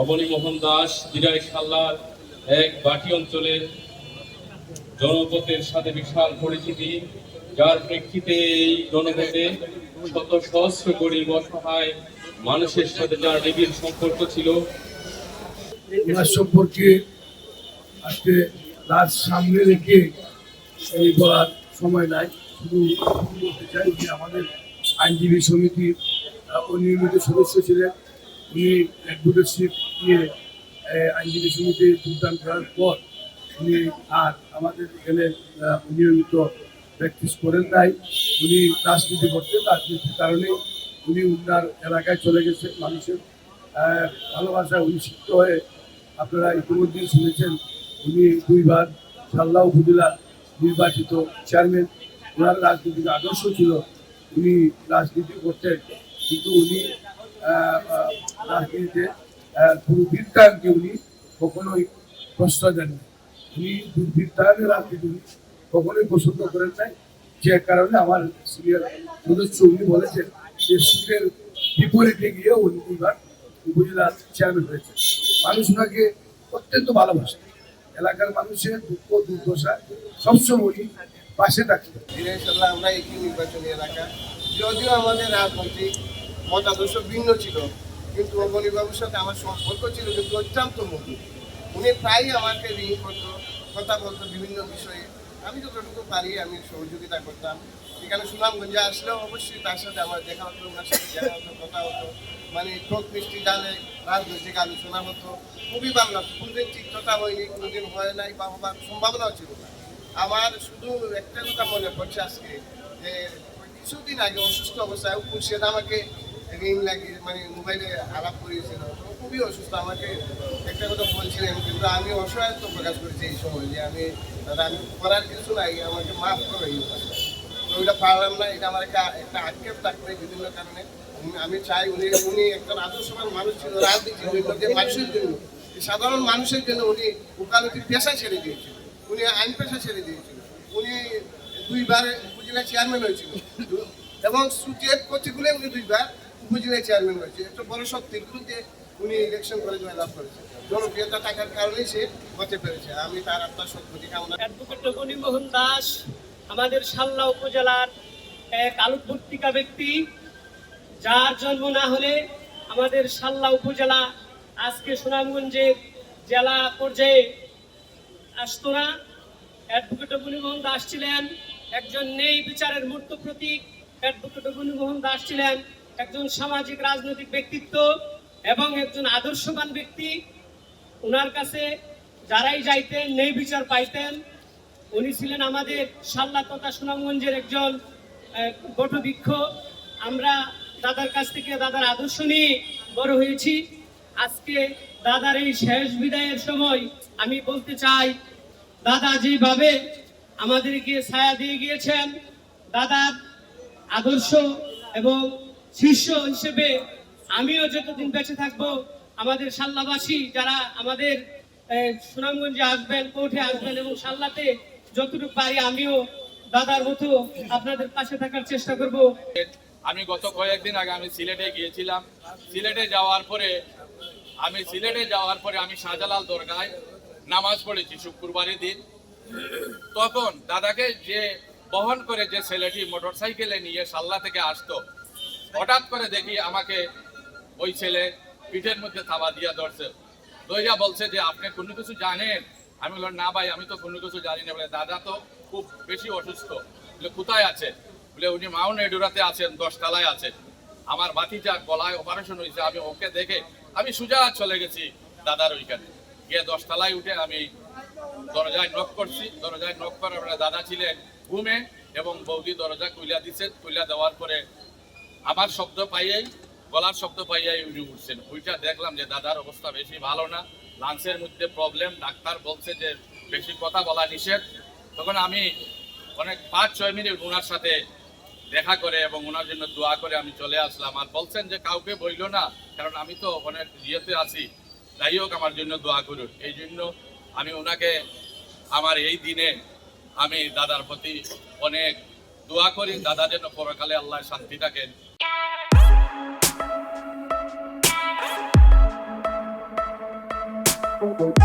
অবনী মোহন দাস দিরাই সাল্লার এক বাটি অঞ্চলের জনপথের সাথে বিশাল পরিচিতি, যার প্রেক্ষিতে এই জনপথে শত সহস্র গরিব অসহায় মানুষের সাথে যার নিবিড় সম্পর্ক ছিল। সম্পর্কে আজকে তার সামনে রেখে এই বলার সময় নাই। শুধু বলতে চাই যে আমাদের আইনজীবী সমিতির অনিয়মিত সদস্য ছিলেন। উনি অ্যাডভোকেটশিপ নিয়ে আইনজীবী সমিতি যোগদান করার পর উনি আর আমাদের এখানে নিয়মিত প্র্যাকটিস করেন নাই। উনি রাজনীতি করতেন রাজনীতির কারণে উনি উনার এলাকায় চলে গেছেন মানুষের। আহ, ভালোবাসায় উনি সিদ্ধ হয়ে আপনারা ইতিমধ্যেই শুনেছেন উনি দুইবার সাল্লাহ উপজেলার নির্বাচিত চেয়ারম্যান ওনার রাজনৈতিক আদর্শ ছিল উনি রাজনীতি করতেন। কিন্তু উনি আহ, উনি কখনোই প্রশ্রয় দেননি উনি দুর্বৃত্তায়নের রাজনীতি উনি কখনোই পছন্দ করেন নাই যে কারণে আমার সিনিয়র সদস্য উনি বলেছেন যে সুখের বিপরীতে গিয়ে উনি উপজেলার চেয়ারম্যান হয়েছে মানুষ ওনাকে অত্যন্ত ভালোবাসে। এলাকার মানুষের দুঃখ দুর্দশা সবসময় উনি পাশে ইনশাল্লাহ আমরা একই নির্বাচনী এলাকা। যদিও আমাদের রাজনৈতিক মতাদর্শ ভিন্ন ছিল কিন্তু অবনীবাবুর সাথে আমার সম্পর্ক ছিল কিন্তু অত্যন্ত মধুর। উনি প্রায়ই আমাকে রিং করতো, কথা বলতো বিভিন্ন বিষয়ে। আমি যতটুকু পারি আমি সহযোগিতা করতাম। এখানে সুনামগঞ্জে আসলেও অবশ্যই তার সাথে আমার দেখা হতো, ওনার সাথে দেখা হতো, কথা হতো। মানে ঠোক মিষ্টি জানে রাজনৈতিক আলোচনা হতো। খুবই ভালো লাগতো। কোনোদিন তিক্ততা হয়নি, কোনোদিন হয় নাই, বা হবার সম্ভাবনাও ছিল না। আমার শুধু একটা কথা মনে পড়ছে আজকে, যে কিছুদিন আগে অসুস্থ অবস্থায় খুরশেদ আমাকে রিং লাগিয়ে মানে মোবাইলে আলাপ করিয়েছিল। খুবই অসুস্থ, আমাকে একটা কথা বলছিলেন, কিন্তু আমি অসহায়ত্ব প্রকাশ করেছি এই সময় যে আমি, দাদা, আমি করার কিছু নাই, আমাকে মাফ করো তো ওইটা পারলাম না, এটা আমার একটা একটা আক্ষেপ থাকবে বিভিন্ন কারণে। আমি চাই উনি উনি একজন আদর্শবান মানুষ ছিল রাজনীতির জন্য মানুষের জন্য সাধারণ মানুষের জন্য উনি উকালতির পেশা ছেড়ে দিয়েছিল। উনি আইন পেশা ছেড়ে দিয়েছিল। উনি দুইবার উপজেলা চেয়ারম্যান হয়েছিল। এবং সুচেত প্রতিকূলে উনি দুইবার উপজেলা চেয়ারম্যান হয়েছে। একটা বড় শক্তির বিরুদ্ধে উনি ইলেকশন করে জয়লাভ করেছে। জনপ্রিয়তা থাকার কারণেই সে হতে পেরেছে। আমি তার আপনার সত্যি কামনা অ্যাডভোকেট দাস, আমাদের সাল্লা উপজেলার এক আলোকবর্তিকা ব্যক্তি, যার জন্ম না হলে আমাদের সাল্লা উপজেলা আজকে সুনামগঞ্জের জেলা পর্যায়ে আসতো না। অ্যাডভোকেট মোহন দাস ছিলেন একজন নেই বিচারের মূর্ত প্রতীক। অ্যাডভোকেট মোহন দাস ছিলেন একজন সামাজিক রাজনৈতিক ব্যক্তিত্ব এবং একজন আদর্শবান ব্যক্তি। ওনার কাছে যারাই যাইতেন নেই বিচার পাইতেন, উনি ছিলেন আমাদের সাল্লা তথা সুনামগঞ্জের একজন বটবৃক্ষ। আমরা দাদার কাছ থেকে দাদার আদর্শ নিয়ে বড় হয়েছি। আজকে দাদার এই শেষ বিদায়ের সময় আমি বলতে চাই, দাদা যেভাবে আমাদেরকে ছায়া দিয়ে গিয়েছেন দাদার আদর্শ এবং শিষ্য হিসেবে আমিও যতদিন বেঁচে থাকব, আমাদের সাল্লাবাসী যারা আমাদের সুনামগঞ্জে আসবেন, কোর্টে আসবেন এবং সাল্লাতে যতটুকু পারি আমিও দাদার মতো আপনাদের পাশে থাকার চেষ্টা করব। আমি গত কয়েকদিন আগে আমি সিলেটে গিয়েছিলাম। সিলেটে যাওয়ার পরে, আমি সিলেটে যাওয়ার পরে আমি শাহজালাল দরগায় নামাজ পড়েছি শুক্রবারের দিন। তখন দাদাকে যে বহন করে যে ছেলেটি মোটরসাইকেলে নিয়ে সাল্লা থেকে আসতো, হঠাৎ করে দেখি আমাকে ওই ছেলে পিঠের মধ্যে থাবা দিয়া ধরছে। দইরা বলছে যে, আপনি কোনো কিছু জানেন? আমি বললাম, না ভাই, আমি তো কোনো কিছু জানি না। বলে, দাদা তো খুব বেশি অসুস্থ। বলে, কোথায় আছে? বলে, উনি মাউন্ট এডুরাতে আছেন, দশতলায় আছেন। আমার বাতিজা গলায় অপারেশন হয়েছে, আমি ওকে দেখে, আমি সুজা চলে গেছি দাদার ওইখানে। গিয়ে দশতলায় উঠে আমি দরজায় নক করছি। দরজায় নক করার পরে দাদা ছিলেন ঘুমে এবং বৌদি দরজা কুইলা দিচ্ছেন কুইলা দেওয়ার পরে আমার শব্দ পাইয়াই, গলার শব্দ পাইয়াই উনি উঠছেন। ওইটা দেখলাম যে দাদার অবস্থা বেশি ভালো না। লাংসের মধ্যে প্রবলেম ডাক্তার বলছে যে বেশি কথা বলা নিষেধ। তখন আমি অনেক পাঁচ, ছয় মিনিট ওনার সাথে দেখা করে এবং ওনার জন্য দোয়া করে আমি চলে আসলাম। আর বলছেন যে কাউকে বইল না, কারণ আমি তো অনেক ইয়েতে আছি। যাই হোক, আমার জন্য দোয়া করুন। এই জন্য আমি ওনাকে আমার এই দিনে আমি দাদার প্রতি অনেক দোয়া করি। দাদা যেন পরকালে আল্লাহ শান্তি থাকেন। Thank